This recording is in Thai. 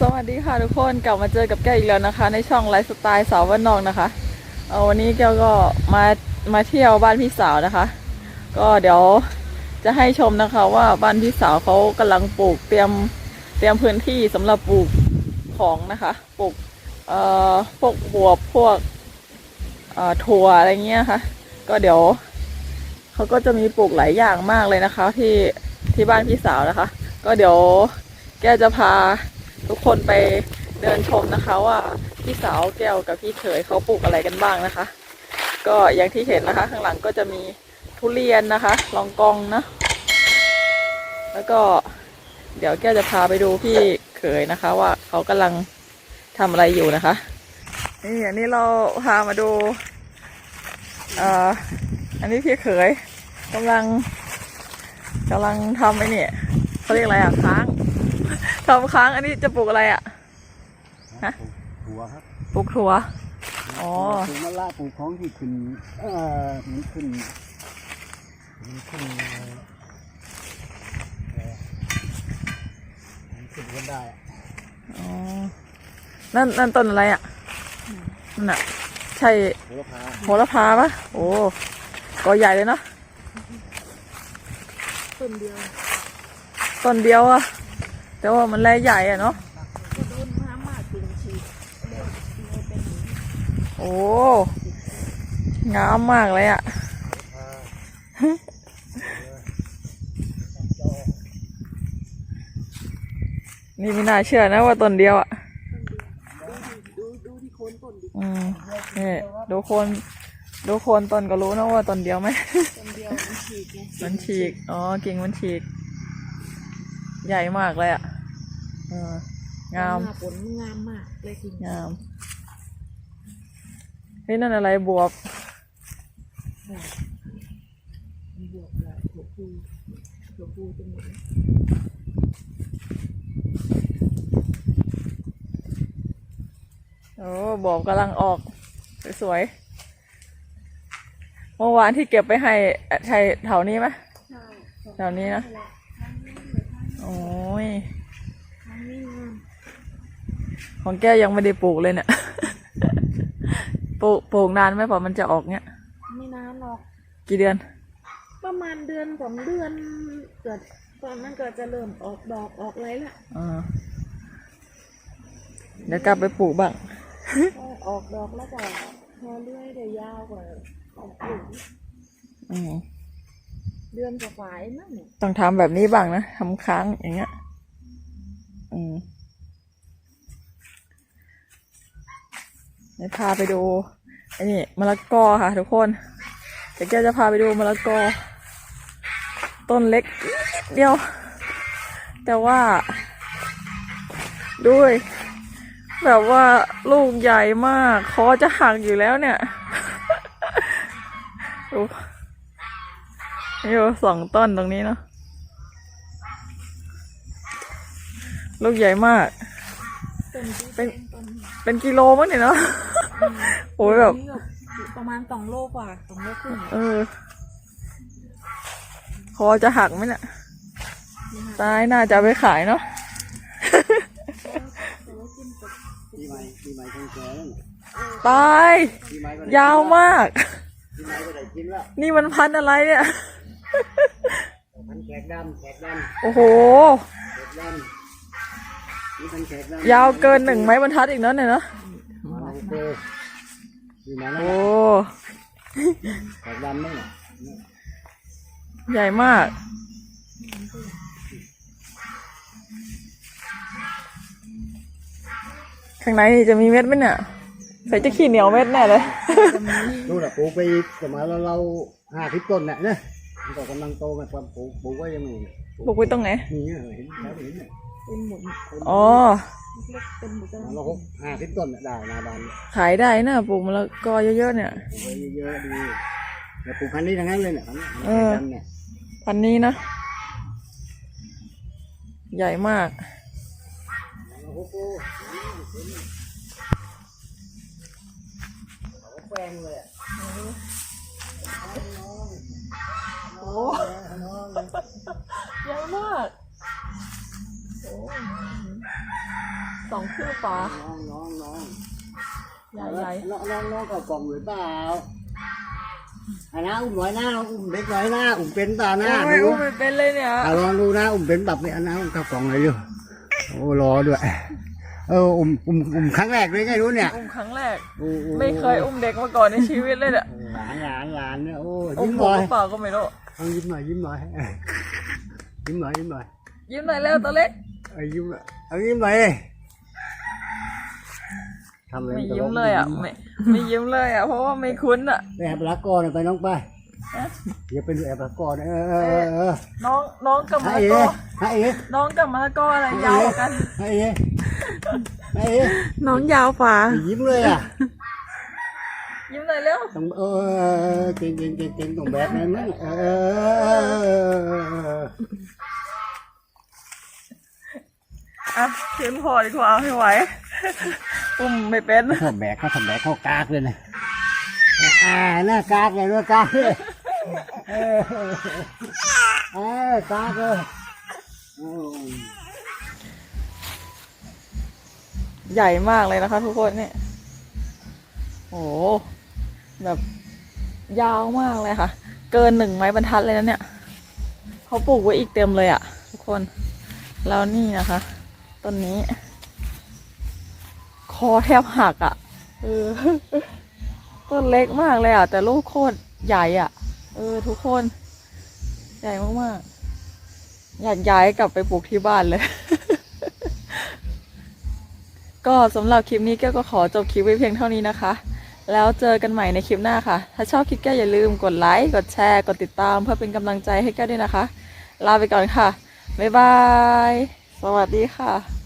สวัสดีค่ะทุกคนกลับมาเจอกับแก้วอีกแล้วนะคะ ในช่องไลฟ์สไตล์สาววันนอกนะคะเอาวันนี้แก้วก็มามาเที่ยวบ้านพี่สาวนะคะ ก็เดี๋ยวจะให้ชมนะคะว่าบ้านพี่สาวเขากำลังปลูกเตรียมเตรียมพื้นที่สำหรับปลูกของนะคะปลูกเอ่อพวกบวบพวกเอ่อถั่วอะไรเงี้ยค่ะ ก็เดี๋ยวเขาก็จะมีปลูกหลายอย่างมากเลยนะคะ ที่ที่บ้านพี่สาวนะคะ ก็เดี๋ยวแกจะพา ทุกคนไปเดินชมนะคะว่าพี่สาวแก้วกับพี่เขยเขาปลูกอะไรกันบ้างนะคะ ก็อย่างที่เห็นนะคะ ข้างหลังก็จะมีทุเรียนนะคะลองกองนะแล้วก็เดี๋ยวแก้วจะพาไปดูพี่เขยนะคะ ว่าเขากำลังทำอะไรอยู่นะคะนี่อันนี้เราพามาดูอ่ออันนี้พี่เขยกำลังกำลังทำไอ้นี่เขาเรียกอะไรอะค้าง ทำค้างอันนี้จะปลูกอะไรอะฮะปลูกถั่วครับปลูกถั่ว อ๋อ ปลูกมะละปลูกของที่ขึ้นเอ่อมันขึ้นมันขึ้นเอ่อมันขึ้นกันได้อะอ๋อ นั่นนั่นต้นอะไรอะนั่นอะใช่โหระพาโหระพาปะโอ้กอใหญ่เลยเนาะต้นเดียว ต้นเดียวอะ แต่ว่ามันแลใหญ่อะเนาะก็โดนน้ำมากจริงฉีดเร็วเลยเป็นอย่างนี้โอ้งามมากเลยอะนี่ไม่น่าเชื่อนะว่าต้นเดียวอะดูดูที่โคนต้นดิอืมนี่ดูโคนดูโคนต้นก็รู้นะว่าต้นเดียวไหมต้นเดียวมันฉีดไงมันฉีก อ๋อ กิ่งมันฉีก ใหญ่มากเลยอะ่ะ เอองาม หน้ผลมันงามมากเลยจริงงามเฮ้ยนั่นอะไรบวบบวกเลยหัวปูหัวปูตรงนี้โอ้บวบกำลังออก สวยๆเมื่อวานที่เก็บไปให้เอ่อใช่แถวนี้ไหมใช่แถวนี้นะแหละทางนี้เลยทางนี้โอ้ยทางนี้งาม ของแก้วยังไม่ได้ปลูกเลยเนี่ย ปลูกปลูกนานไหมพอมันจะออกเนี่ย ไม่นานหรอก กี่เดือน ประมาณเดือนสองเดือนเกิดตอนนั้นก็จะเริ่มออกดอกออกอะไรละอ่าเดี๋ยวกลับไปปลูกบ้างพอออกดอกแล้วก็พอเลื่อยได้ยาวกว่าออกปลูกอืมเดือนกว่าๆเองมั้งเนี่ยต้องทำแบบนี้บ้างนะทำค้างอย่างเงี้ย อืม ดี๋ยวพาไปดูไอ้นี่มะละกอค่ะทุกคนเดี๋ยวแกจะพาไปดูมะละกอ ต้นเล็กเดียว แต่ว่าด้วย แบบว่าลูกใหญ่มากคอจะหักอยู่แล้วเนี่ยดูอยู่สองต้นตรงนี้เนาะลูกใหญ่มาก เป็นต้นเป็นกิโลมั้งเนี่ยเนาะโอ้ยแบบนี่ประมาณสองโลกว่าสองโลครึ่งเออคอจะหักไหมเนี่ยตายน่าจะเอาไปขายเนาะแต่ว่ากินกับปีใหม่ปีใหม่คงแก่แล้วเนี่ยตายปีใหม่ก็ได้ยาวมากปีใหม่ก็ได้กินแล้วนี่มันพันธุ์อะไรเนี่ยพันแขกดำแขกดโอ้โห ยาวเกินหนึ่งไม้บรรทัดอีกเนาะเนี่ยเนาะมาลองเจอปีใหม่แล้วโอ้แขกดำนี่แหละใหญ่มากข้างในจะมีเม็ดไหมเนี่ยใส่จะขี้เหนียวเม็ดแน่เลยดูแหละปลูกไปประมาณเราเราห้าสิบต้นเนี่ยนะมันก็กำลังโตมาความปลูกปลูกไว้ยังไงเนี่ยปลูกไว้ตรงไหนนี่เนี่ยเห็นแล้วเห็น เนี่ยเป็นหมุนอ๋อ เล็กๆเป็นหมุนประมาณเราหกห้าสิบต้นเนี่ยได้หนาบานขายได้นะปลูกมะละกอเยอะๆเนี่ย ปลูกไว้เยอะๆดีแต่ปลูกพันธุ์นี้ทั้งนั้นเลยเนี่ยพันธุ์เออแขกดำเนี่ยพันนี้นะ ใหญ่มากโอ้โหเขาแปลงเลยอะโอ้ใหญ่มาก โอ้สองคืบฝาน้องน้องน้องใหญ่ใหญ่น้องน้องน้องกับกล่องหรือเปล่าไอ้นะอุ้มหน่อยหน้าอุ้มเด็กหน่อยหน้าอุ้มเป็นเปล่าหน้าโอ้ยดูอุ้มเป็นเลยเนี่ยลองดูนะอุ้มเป็นแบบนี้อันนะอุ้มกับกล่องเลยอยู่โอ้รอด้วยเอออุ้มอุ้มอุ้มครั้งแรกเลยไงรู้เนี่ยอุ้มครั้งแรกไม่เคยอุ้มเด็กมาก่อนในชีวิตเลยเนี่ยหลานหลานหลานเนี่ยโอ้ยิ้มหมน่อยเปล่าก็ไม่รู้เอายิ้มหน่อยยิ้มหน่อยยิ้มหน่อยยิ้มหน่อยยิ้มหน่อยแล้วตัวเล็กเอายิ้มหน่อยเอายิ้มหน่อย ทำอะไรไม่ยิ้มเลยอะไม่ไม่ยิ้มเลยอะเพราะว่าไม่คุ้นอะไปแอบรักก่อนไปน้องไปอย่าไปดูแอบรักก่อนเออเออเออเออน้องน้องกับมะให้ละเอ๋กอให้เอ๋น้องกับมะละกออะไรยาวกว่ากันให้เอ๋ให้เอ๋น้องยาวฝ่ายิ้มเลยอะยิ้มหน่อยเร็วต้องเออเก่งเก่งเก่งเก่งต้องแบบนั้นนะเอออะขึ้นพอดีกว่าไม่ไหว อุ้มไม่เป็นถ้าแบกเขาทำแบกเขากากเลยนะอ่าหน้ากากเลยด้วยกากเลยเออเออกากเลยใหญ่มากเลยนะคะทุกคนเนี่ย โอ้โหแบบยาวมากเลยค่ะ เกินหนึ่งไม้บรรทัดเลยนะเนี่ยเขาปลูกไว้อีกเต็มเลยอะ่ะ ทุกคน แล้วนี่นะคะต้นนี้ อแทบหักอะ่ะเออต้นเล็กมากเลยอะ่ะ แต่ลูกโคตรใหญ่อะ่ะ เออ ทุกคน ใหญ่มากๆ อยากย้ายกลับไปปลูกที่บ้านเลย ก็สำหรับคลิปนี้แก้วก็ขอจบคลิปไว้เพียงเท่านี้นะคะ แล้วเจอกันใหม่ในคลิปหน้าค่ะ ถ้าชอบคลิปแก้วอย่าลืมกดไลค์ กดแชร์ กดติดตาม เพื่อเป็นกำลังใจให้แก้วด้วยนะคะ ลาไปก่อนค่ะ บ๊ายบาย สวัสดีค่ะ